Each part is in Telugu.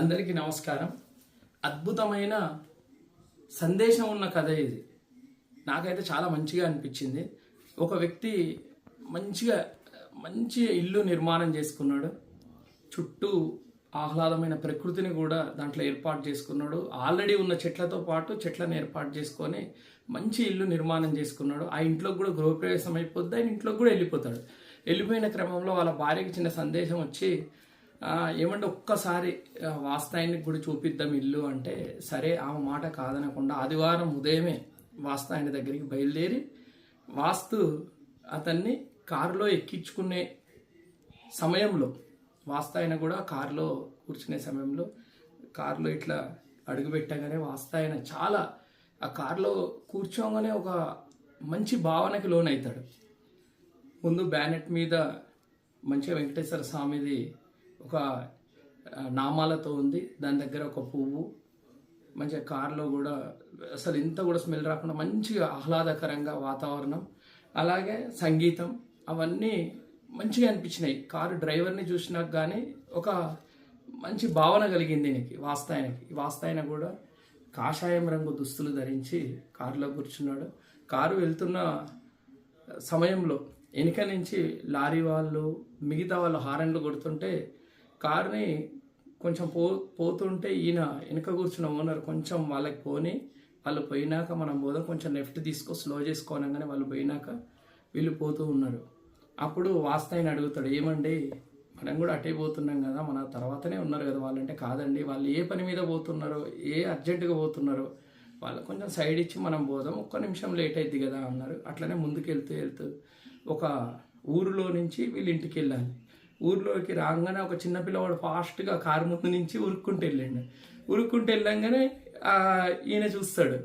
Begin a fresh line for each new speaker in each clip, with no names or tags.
అందరికీ నమస్కారం. అద్భుతమైన సందేశం ఉన్న కథ ఇది. నాకైతే చాలా మంచిగా అనిపించింది. ఒక వ్యక్తి మంచిగా మంచి ఇల్లు నిర్మాణం చేసుకున్నాడు. చుట్టూ ఆహ్లాదమైన ప్రకృతిని కూడా దాంట్లో ఏర్పాటు చేసుకున్నాడు. ఆల్రెడీ ఉన్న చెట్లతో పాటు చెట్లను ఏర్పాటు చేసుకొని మంచి ఇల్లు నిర్మాణం చేసుకున్నాడు. ఆ ఇంట్లోకి కూడా గృహప్రవేశం అయిపోద్ది. ఆయన ఇంట్లోకి కూడా వెళ్ళిపోతాడు. వెళ్ళిపోయిన క్రమంలో వాళ్ళ భార్యకి చిన్న సందేశం వచ్చి ఏమంటే ఒక్కసారి వాస్తాయిని వాస్తాయనికి చూపిద్దాం ఇల్లు అంటే సరే ఆమె మాట కాదనకుండా ఆదివారం ఉదయమే వాస్తాయని దగ్గరికి బయలుదేరి వాస్తు అతన్ని కారులో ఎక్కించుకునే సమయంలో వాస్తాయన కూడా కారులో కూర్చునే సమయంలో కారులో ఇట్లా అడుగుపెట్టగానే వాస్తాయన చాలా ఆ కారులో కూర్చోగానే ఒక మంచి భావనకి లోనవుతాడు ముందు బ్యానెట్ మీద మంచిగా వెంకటేశ్వర స్వామిది ఒక నామాలతో ఉంది. దాని దగ్గర ఒక పువ్వు. మంచిగా కారులో కూడా అసలు ఇంత కూడా స్మెల్ రాకుండా మంచిగా ఆహ్లాదకరంగా వాతావరణం. అలాగే సంగీతం. అవన్నీ మంచిగా అనిపించినాయి. కారు డ్రైవర్ని చూసినాక కానీ ఒక మంచి భావన కలిగింది దీనికి వాస్తాయనకి. వాస్తాయన కూడా కాషాయం రంగు దుస్తులు ధరించి కారులో కూర్చున్నాడు. కారు వెళ్తున్న సమయంలో వెనుక నుంచి లారీ వాళ్ళు మిగతా వాళ్ళు హారన్లు కొడుతుంటే కార్ని కొంచెం పో పోతుంటే ఈయన వెనక కూర్చున్న ఓనర్ కొంచెం వాళ్ళకి పోని వాళ్ళు పోయినాక మనం పోదాం కొంచెం లెఫ్ట్ తీసుకో స్లో చేసుకోనగానే వాళ్ళు పోయినాక వీళ్ళు పోతూ ఉన్నారు. అప్పుడు వాస్తాయిని అడుగుతాడు ఏమండి? మనం కూడా అటే పోతున్నాం కదా మన తర్వాతనే ఉన్నారు కదా వాళ్ళంటే కాదండి వాళ్ళు ఏ పని మీద పోతున్నారో ఏ అర్జెంటుగా పోతున్నారో వాళ్ళు కొంచెం సైడ్ ఇచ్చి మనం పోదాం ఒక్క నిమిషం లేట్ అయింది కదా అన్నారు. అట్లనే ముందుకు వెళ్తూ వెళ్తూ ఒక ఊరిలో నుంచి వీళ్ళు ఇంటికి వెళ్ళాలి. ఊర్లోకి రాగానే ఒక చిన్న పిల్లవాడు ఫాస్ట్గా కారు ముందు నుంచి ఉరుక్కుంటూ వెళ్ళండి. ఉరుక్కుంటూ వెళ్ళంగానే ఈయన చూస్తాడు.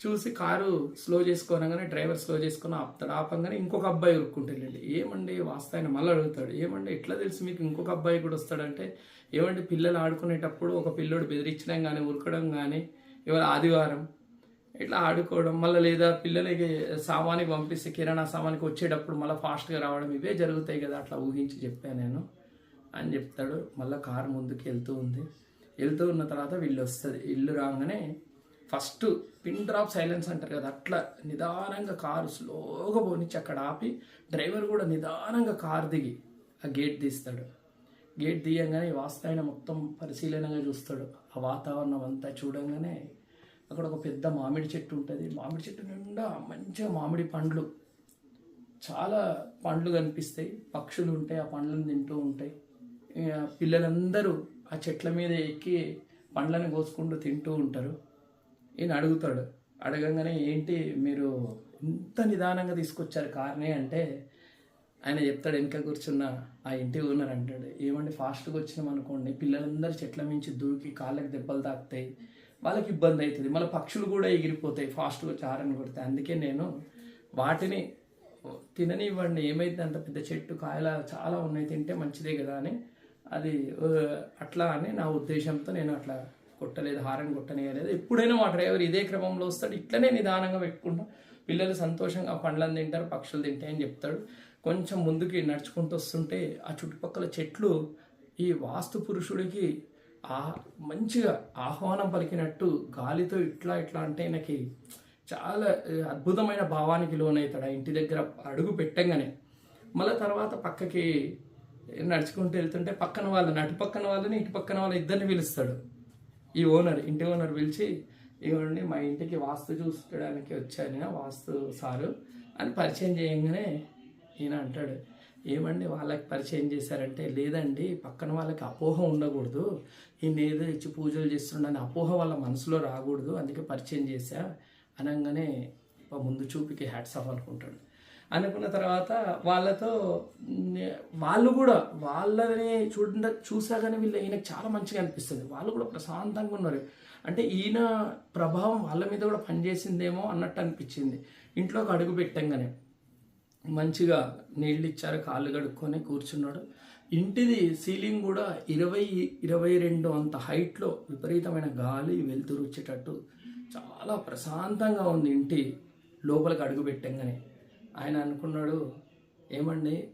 చూసి కారు స్లో చేసుకోనగానే డ్రైవర్ స్లో చేసుకుని ఆపుతాడు. ఆపంగానే ఇంకొక అబ్బాయి ఉరుక్కుంటూ వెళ్ళండి. ఏమండి వాస్తాయన మళ్ళీ అడుగుతాడు. ఏమండి ఎట్లా తెలుసు మీకు ఇంకొక అబ్బాయి కూడా వస్తాడంటే ఏమండి పిల్లలు ఆడుకునేటప్పుడు ఒక పిల్లోడు బెదిరించడం కానీ ఉరకడం కానీ ఇవాళ ఆదివారం ఇట్లా ఆడుకోవడం మళ్ళీ లేదా పిల్లలకి సామానికి పంపిస్తే కిరాణా సామానికి వచ్చేటప్పుడు మళ్ళీ ఫాస్ట్గా రావడం ఇవే జరుగుతాయి కదా అట్లా ఊహించి చెప్పాను నేను. అని చెప్తాడు. మళ్ళీ కారు ముందుకు వెళ్తూ ఉంది. వెళ్తూ ఉన్న తర్వాత వీళ్ళు వస్తుంది. ఇల్లు రాగానే ఫస్ట్ పిన్ డ్రాప్ సైలెన్స్ అంటారు కదా అట్లా నిదానంగా కారు స్లోగా పోనిచ్చి అక్కడ ఆపి డ్రైవర్ కూడా నిదానంగా కారు దిగి ఆ గేట్ తీస్తాడు. గేట్ తీయంగానే వాస్తాయన మొత్తం పరిశీలనగా చూస్తాడు. ఆ వాతావరణం అంతా చూడంగానే అక్కడ ఒక పెద్ద మామిడి చెట్టు ఉంటుంది. మామిడి చెట్టు నిండా మంచిగా మామిడి పండ్లు. చాలా పండ్లు కనిపిస్తాయి. పక్షులు ఉంటాయి. ఆ పండ్లను తింటూ ఉంటాయి. ఇక పిల్లలందరూ ఆ చెట్ల మీద ఎక్కి పండ్లను కోసుకుంటూ తింటూ ఉంటారు. ఈయన అడుగుతాడు. అడగంగానే ఏంటి మీరు ఇంత నిదానంగా తీసుకొచ్చారు కార్ని అంటే ఆయన చెప్తాడు వెనక కూర్చున్న ఆ ఇంటి ఓనర్ అంటాడు. ఏమంటే ఫాస్ట్గా వచ్చినాం అనుకోండి పిల్లలందరూ చెట్ల మించి దూకి కాళ్ళకి దెబ్బలు తాకుతాయి. వాళ్ళకి ఇబ్బంది అవుతుంది. మళ్ళీ పక్షులు కూడా ఎగిరిపోతాయి ఫాస్ట్గా చారని కొడితే. అందుకే నేను వాటిని తిననివ్వండి ఏమైతే అంత పెద్ద చెట్టు కాయల చాలా ఉన్నాయి తింటే మంచిదే కదా అని. అది అట్లా అని నా ఉద్దేశంతో నేను అట్లా కొట్టలేదు హారన్ కొట్టనియలేదు. ఎప్పుడైనా మా డ్రైవర్ ఇదే క్రమంలో వస్తాడు ఇట్లనే నిదానంగా పెట్టుకుంటా. పిల్లలు సంతోషంగా పండ్లను తింటారు పక్షులు తింటాయని చెప్తాడు. కొంచెం ముందుకి నడుచుకుంటూ వస్తుంటే ఆ చుట్టుపక్కల చెట్లు ఈ వాస్తు పురుషుడికి ఆ మంచిగా ఆహ్వానం పలికినట్టు గాలితో ఇట్లా ఇట్లా అంటే నాకు చాలా అద్భుతమైన భావానికి లోనవుతాడు ఆ ఇంటి దగ్గర అడుగు పెట్టంగానే మళ్ళీ తర్వాత పక్కకి నడుచుకుంటూ వెళ్తుంటే పక్కన వాళ్ళని అటు పక్కన వాళ్ళని ఇటు పక్కన వాళ్ళని ఇద్దరిని పిలుస్తాడు. ఈ ఓనర్ ఇంటి ఓనర్ పిలిచి ఇవ్వండి మా ఇంటికి వాస్తు చూసుకోవడానికి వచ్చాను వాస్తు సారు అని పరిచయం చేయగానే ఈయన అంటాడు. ఏమండి వాళ్ళకి పరిచయం చేశారంటే లేదండి పక్కన వాళ్ళకి అపోహ ఉండకూడదు. ఈయన ఏదో ఇచ్చి పూజలు చేస్తుండని అపోహ వాళ్ళ మనసులో రాకూడదు. అందుకే పరిచయం చేశా. అనగానే ముందు చూపుకి హ్యాట్స్ ఆఫ్ అనుకుంటాడు. అనుకున్న తర్వాత వాళ్ళతో వాళ్ళు కూడా వాళ్ళని చూడ చూసాగానే వీళ్ళు ఈయనకు చాలా మంచిగా అనిపిస్తుంది. వాళ్ళు కూడా ప్రశాంతంగా ఉన్నారు. అంటే ఈయన ప్రభావం వాళ్ళ మీద కూడా పనిచేసిందేమో అన్నట్టు అనిపించింది. ఇంట్లోకి అడుగు పెట్టంగానే. మంచిగా నీళ్ళు ఇచ్చారు కాళ్ళు కడుక్కొని కూర్చున్నాడు. ఇంటిది సీలింగ్ కూడా ఇరవై ఇరవై రెండు అంత హైట్లో విపరీతమైన గాలి వెలుతురు వచ్చేటట్టు చాలా ప్రశాంతంగా ఉంది ఇంటి లోపలికి అడుగు పెట్టంగానే. ఆయన అనుకున్నాడు ఏమండి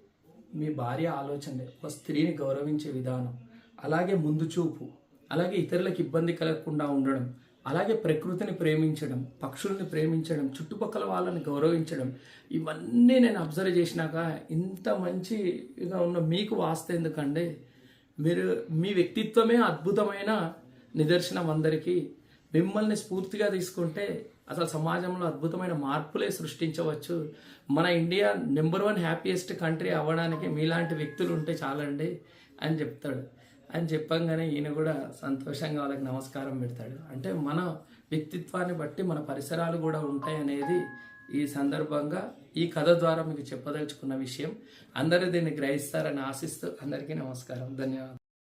మీ భార్య ఆలోచన ఒక స్త్రీని గౌరవించే విధానం అలాగే ముందు చూపు అలాగే ఇతరులకు ఇబ్బంది కలగకుండా ఉండడం అలాగే ప్రకృతిని ప్రేమించడం పక్షుల్ని ప్రేమించడం చుట్టుపక్కల వాళ్ళని గౌరవించడం ఇవన్నీ నేను అబ్జర్వ్ చేసినాక ఇంత మంచిగా ఉన్న మీకు వాస్తే ఎందుకండి మీరు మీ వ్యక్తిత్వమే అద్భుతమైన నిదర్శనం అందరికీ. మిమ్మల్ని స్ఫూర్తిగా తీసుకుంటే అసలు సమాజంలో అద్భుతమైన మార్పులే సృష్టించవచ్చు. మన India number one happiest country అవ్వడానికి మీలాంటి వ్యక్తులు ఉంటే చాలండి అని చెప్తాడు. అని చెప్పంగానే ఈయన కూడా సంతోషంగా వాళ్ళకి నమస్కారం పెడతాడు. అంటే మన వ్యక్తిత్వాన్ని బట్టి మన పరిసరాలు కూడా ఉంటాయి అనేది ఈ సందర్భంగా ఈ కథ ద్వారా మీకు చెప్పదలుచుకున్న విషయం. అందరూ దీన్ని గ్రహిస్తారని ఆశిస్తూ అందరికీ నమస్కారం. ధన్యవాదాలు.